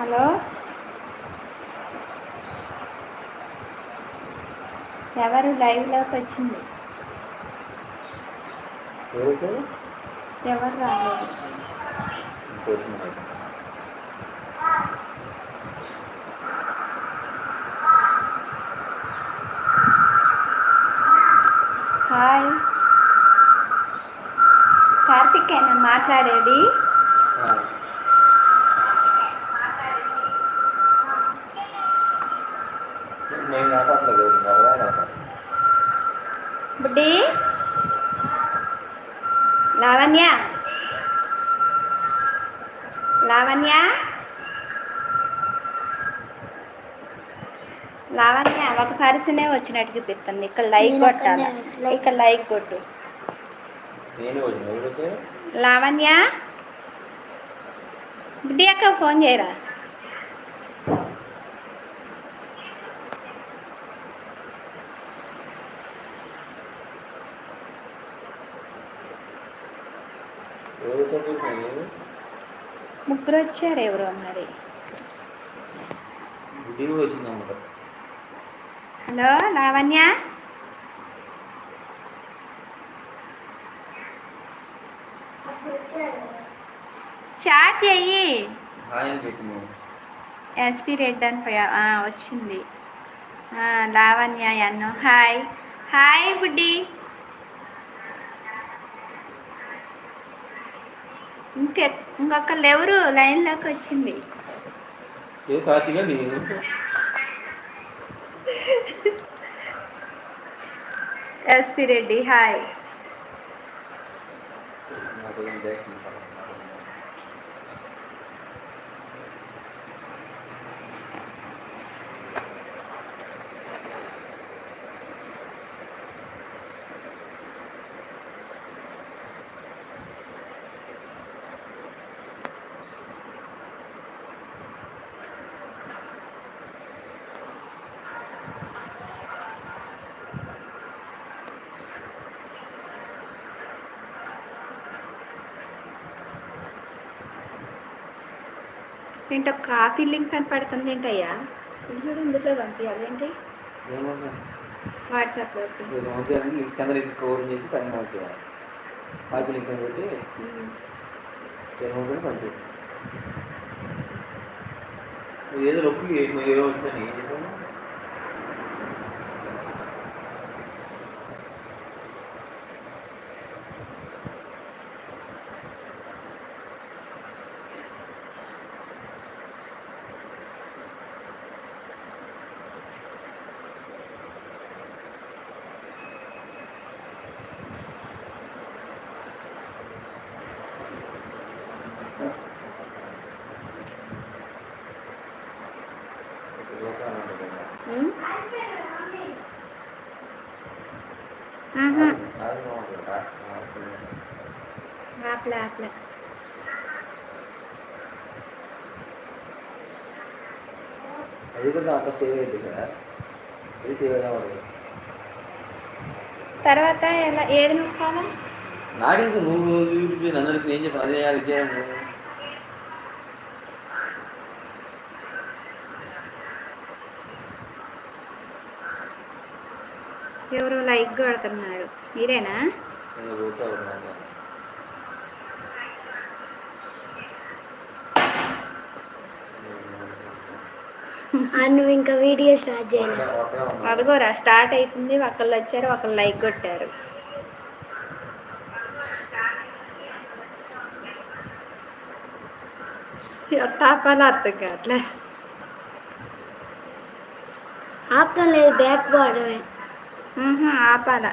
Hello? ఎవరు లైవ్లోకి వచ్చింది? ఎవరు రాలేదు? హాయ్ కార్తికేనా మాట్లాడేది? బుడ్డి. లావణ్య. లావణ్య. లావణ్య ఒక పర్సనే వచ్చినట్టు చూపిస్తుంది. ఇక్కడ లైక్ కొట్టాలి? ఇక్కడ లైక్ కొట్టు. లావణ్య. బుడ్డి అక్క ఫోన్ చేయరా? ముగ్గురు వచ్చారు ఎవరో మరి హలో లావణ్య? చాట్ చెయ్యి. ఎస్పి రెడ్ అని పోయా. వచ్చింది. ఆ, లావణ్య అన్ను హాయ్. హాయ్ బుడ్డి. ఇంకె ఇంకొకళ్ళు ఎవరు లైన్లోకి వచ్చింది ఏ కార్తీగా నేను. ఎస్పి రెడ్డి హాయ్ నాకు ఏం బ్యాక్ ఏంటో కాఫీ లింక్ కనపడుతుంది ఏంటయ్యా? చూడు ఇందులో పంపించాలి ఏంటి? పంపించాను లింక్ కింద లింక్ కవర్ చేసి పైన లింక్ పెట్టి కూడా ఏదో వచ్చిందని ఏం చెప్పాను సేవ్ అవ్వాలి తర్వాత ఎలా ఏది నొక్కాలా నాకెందుకు నువ్వు యూట్యూబ్ అందరికి ఏం చెప్పాను అదే ఎవరో లైక్ కొడుతున్నారు మీరేనా? నువ్వు ఇంకా వీడియో స్టార్ట్ చేయాలి అదిగోరా స్టార్ట్ అవుతుంది ఒకళ్ళు వచ్చారు ఒకళ్ళు లైక్ కొట్టారు. టాపాలు అర్థం కావట్లే. ఆప్తం లేదు బ్యాక్ పోవడమే Mm-hmm, ఆపాల